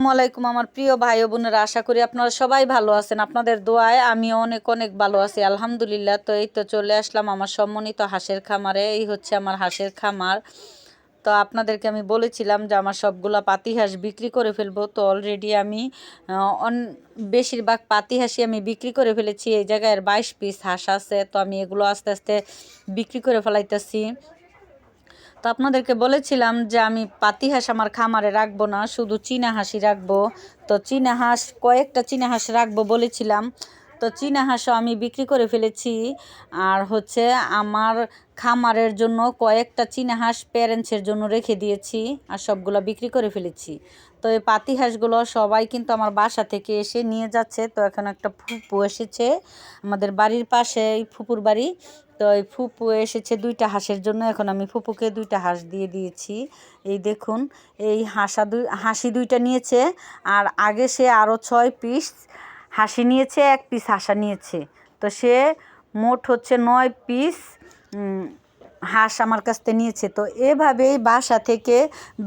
আসসালামাইকুম আমার প্রিয় ভাই বোনেরা, আশা করি আপনারা সবাই ভালো আছেন। আপনাদের দোয়ায় আমি অনেক অনেক ভালো আছি। আলহামদুলিল্লাহ, তো এই তো চলে আসলাম আমার সম্মানিত হাঁসের খামারে। এই হচ্ছে আমার হাঁসের খামার। তো আপনাদেরকে আমি বলেছিলাম যে আমার সবগুলা পাতি হাঁস বিক্রি করে ফেলব। তো অলরেডি আমি অন, বেশিরভাগ পাতি হাঁসই আমি বিক্রি করে ফেলেছি। এই জায়গায় বাইশ পিস হাঁস আছে। তো আমি এগুলো আস্তে আস্তে বিক্রি করে ফেলাইতেছি। তো আপনাদেরকে বলেছিলাম যে আমি পাতি হাঁস আমার খামারে রাখব না, শুধু চীনা হাঁসই রাখব। তো চীনা হাঁস, কয়েকটা চীনা হাঁস রাখব বলেছিলাম। তো চীনা হাঁসও আমি বিক্রি করে ফেলেছি। আর হচ্ছে আমার খামারের জন্য কয়েকটা চীনা হাঁস প্যারেন্টসের জন্য রেখে দিয়েছি আর সবগুলো বিক্রি করে ফেলেছি। তো এই পাতি হাঁসগুলো সবাই কিন্তু আমার বাসা থেকে এসে নিয়ে যাচ্ছে। তো এখন একটা ফুপু এসেছে আমাদের বাড়ির পাশে, এই ফুপুর বাড়ি। তো এই ফুপু এসেছে দুইটা হাঁসের জন্য। এখন আমি ফুপুকে দুইটা হাঁস দিয়ে দিয়েছি। এই দেখুন, এই হাঁসা দুই, হাসি দুইটা নিয়েছে। আর আগে সে আরও ছয় পিস হাসি নিয়েছে, এক পিস হাসা নিয়েছে। তো সে মোট হচ্ছে নয় পিস হাঁস আমার কাছ থেকে নিয়েছে। তো এভাবেই বাসা থেকে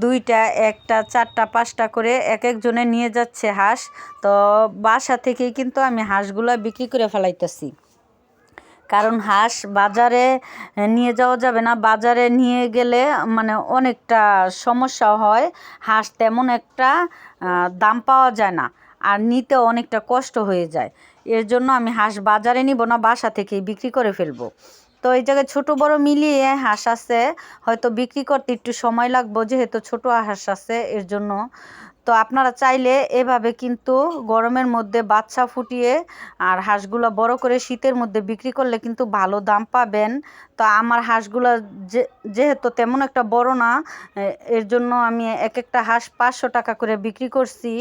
দুইটা, একটা, চারটা, পাঁচটা করে এক একজনে নিয়ে যাচ্ছে হাঁস। তো বাসা থেকেই কিন্তু আমি হাঁসগুলো বিক্রি করে ফেলাইতেছি। কারণ হাঁস বাজারে নিয়ে যাওয়া যাবে না। বাজারে নিয়ে গেলে মানে অনেকটা সমস্যা হয়। হাঁস তেমন একটা দাম পাওয়া যায় না আর নিতে অনেকটা কষ্ট হয়ে যায়। এর জন্য আমি হাঁস বাজারে নিব না, বাসা থেকেই বিক্রি করে ফেলব। তো এই জায়গায় ছোট বড় মিলিয়ে হাঁস আছে, হয়তো বিক্রি করতে একটু সময় লাগবে, যেহেতু ছোট হাঁস আছে, এর জন্য। তো আপনারা চাইলে এভাবে কিন্তু গরমের মধ্যে বাচ্চা ফুটিয়ে আর হাঁসগুলো বড় করে শীতের মধ্যে বিক্রি করলে কিন্তু ভালো দাম পাবেন। তো আমার হাঁসগুলো যেহেতু তেমন একটা বড় না এর জন্য আমি এক একটা হাঁস পাঁচশো টাকা করে বিক্রি করছি।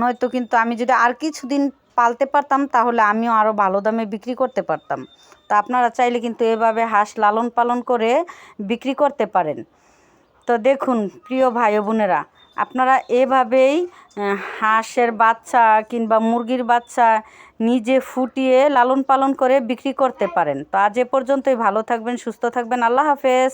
নয়তো কিন্তু আমি যদি আর কিছুদিন পালতে পারতাম, তাহলে আমিও আরও ভালো দামে বিক্রি করতে পারতাম। তো আপনারা চাইলে কিন্তু এভাবে হাঁস লালন পালন করে বিক্রি করতে পারেন। তো দেখুন, প্রিয় ভাই বোনেরা, আপনারা এভাবেই হাঁসের বাচ্চা কিংবা মুরগির বাচ্চা নিজে ফুটিয়ে লালন পালন করে বিক্রি করতে পারেন। তো আজ এ পর্যন্তই, ভালো থাকবেন, সুস্থ থাকবেন, আল্লাহ হাফেজ।